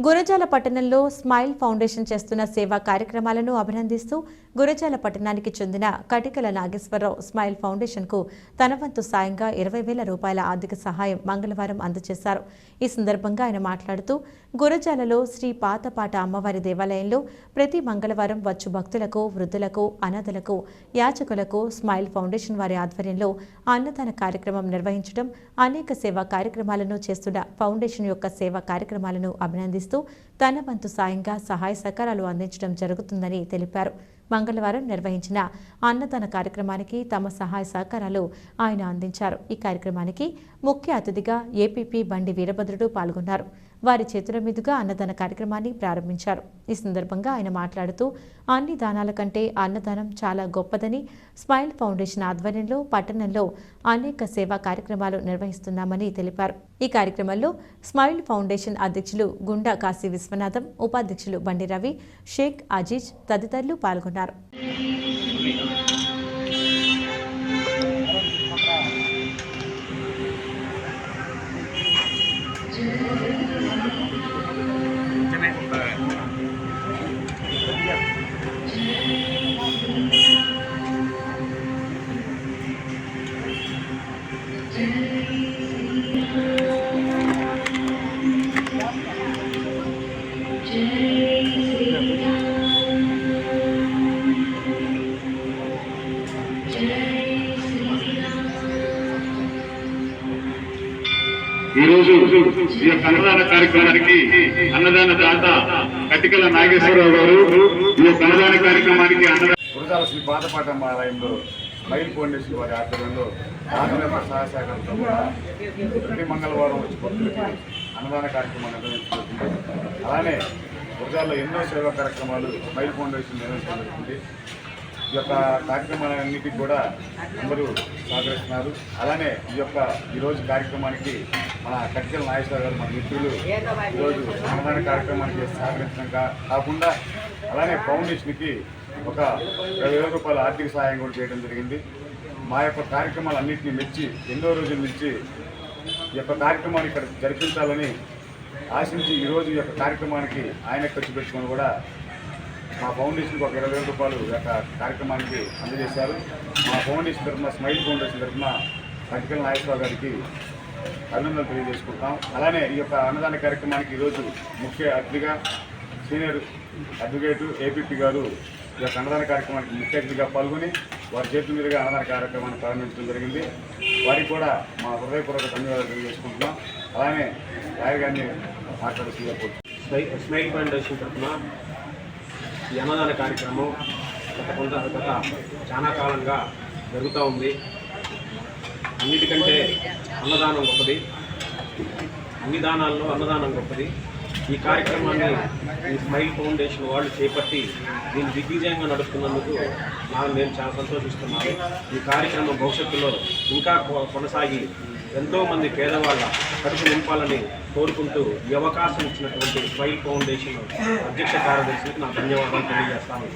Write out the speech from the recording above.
గురజాల పట్టణంలో smile foundation చేస్తున్న సేవా కార్యక్రమాలను అభినందిస్తూ గురజాల పట్టణానికి చెందిన కటికల నాగేశ్వరరావు స్మైల్ ఫౌండేషన్కు తన వంతు సాయంగా ఇరవై వేల రూపాయల ఆర్థిక సహాయం మంగళవారం అందజేశారు. ఈ సందర్భంగా ఆయన మాట్లాడుతూ గురజాలలో శ్రీ పాతపాట అమ్మవారి దేవాలయంలో ప్రతి మంగళవారం వచ్చు భక్తులకు వృద్ధులకు అనాథలకు యాచకులకు స్మైల్ ఫౌండేషన్ వారి ఆధ్వర్యంలో అన్నదాన కార్యక్రమం నిర్వహించడం అనేక సేవా కార్యక్రమాలను చేస్తున్న ఫౌండేషన్ యొక్క సేవా కార్యక్రమాలను చేస్తూ తన వంతు సాయంగా సహాయ సహకారాలు అందించడం జరుగుతుందని తెలిపారు. మంగళవారం నిర్వహించిన అన్నదాన కార్యక్రమానికి తమ సహాయ సహకారాలు ఆయన అందించారు. ఈ కార్యక్రమానికి ముఖ్య అతిథిగా ఏపీపీ బండి వీరభద్రుడు పాల్గొన్నారు. వారి చేతుల మీదుగా అన్నదాన కార్యక్రమాన్ని ప్రారంభించారు. ఈ సందర్భంగా ఆయన మాట్లాడుతూ అన్ని దానాల కంటే అన్నదానం చాలా గొప్పదని స్మైల్ ఫౌండేషన్ ఆధ్వర్యంలో పట్టణంలో అనేక సేవా కార్యక్రమాలు నిర్వహిస్తున్నామని తెలిపారు. ఈ కార్యక్రమంలో స్మైల్ ఫౌండేషన్ అధ్యక్షులు గుండా కాశీ విశ్వనాథం ఉపాధ్యక్షులు బండి రవి షేక్ అజీజ్ తదితరులు పాల్గొన్నారు. ఈ రోజు ఈ యొక్క అన్నదాన కార్యక్రమానికి అన్నదాన దాత కటికల నాగేశ్వరరావు గారు ఈ యొక్క అన్నదాన కార్యక్రమానికి అన్నదాన శ్రీ పాతపాటమ్మ ఆలయంలో మైల్ ఫౌండేషన్ వారి ఆధ్వర్యంలో ఆత్మీయ సహాయ సహకారంతో ప్రతి మంగళవారం వచ్చి భక్తులకి అన్నదాన కార్యక్రమాన్ని నిర్వహించబడుతుంది అలానే గురజాల్లో ఎన్నో సేవా కార్యక్రమాలు మైల్ ఫౌండేషన్ నిర్వహించడం జరుగుతుంది. ఈ యొక్క కార్యక్రమాలన్నిటికి కూడా అందరూ సహకరిస్తున్నారు. అలానే ఈ యొక్క ఈరోజు కార్యక్రమానికి మన కట్టికల నాగేశ్వర గారు మన మిత్రులు ఈరోజు అన్నదాన కార్యక్రమానికి సహకరించడం కాకుండా అలానే ఫౌండేషన్కి ఒక ఇరవై వేల రూపాయల ఆర్థిక సహాయం కూడా చేయడం జరిగింది. మా యొక్క కార్యక్రమాలన్నింటినీ మెచ్చి ఎన్నో రోజుల నుంచి ఈ యొక్క కార్యక్రమాన్ని ఇక్కడ జరిపించాలని ఆశించి ఈరోజు ఈ యొక్క కార్యక్రమానికి ఆయన ఖర్చు పెట్టుకొని కూడా మా ఫౌండేషన్కి ఒక ఇరవై వేల రూపాయలు యొక్క కార్యక్రమానికి అందజేశారు. మా ఫౌండేషన్ తరఫున స్మైల్ ఫౌండేషన్ తరఫున కటికల నాగేశ్వరరావు గారికి అభినందనలు తెలియజేసుకుంటాం. అలానే ఈ యొక్క అన్నదాన కార్యక్రమానికి ఈరోజు ముఖ్య అతిథిగా సీనియర్ అడ్వకేటు ఏపీపీ గారు ఈ యొక్క అన్నదాన కార్యక్రమానికి ముఖ్య అతిథిగా పాల్గొని వారి చేతుల మీదుగా అన్నదాన కార్యక్రమాన్ని ప్రారంభించడం జరిగింది. వారికి కూడా మా హృదయపూర్వక ధన్యవాదాలు తెలియజేసుకుంటున్నాం. అలానే రాయగారిని గారిని స్మైల్ ఫౌండేషన్ తరఫున ఈ అన్నదాన కార్యక్రమం గత కొంత గత చాలా కాలంగా జరుగుతూ ఉంది. అన్నిటికంటే అన్నదానం గొప్పది. అన్ని దానాల్లో అన్నదానం గొప్పది. ఈ కార్యక్రమాన్ని ఈ స్మైల్ ఫౌండేషన్ వాళ్ళు చేపట్టి దీన్ని దిగ్విజయంగా నడుస్తున్నందుకు నా నేను చాలా సంతోషిస్తున్నాను. ఈ కార్యక్రమం భవిష్యత్తులో ఇంకా కొనసాగి ఎంతోమంది పేదవాళ్ళ కడుపు నింపాలని కోరుకుంటూ ఈ అవకాశం ఇచ్చినటువంటి స్వైల్ ఫౌండేషన్ అధ్యక్ష కార్యదర్శికి నా ధన్యవాదాలు తెలియజేస్తాను.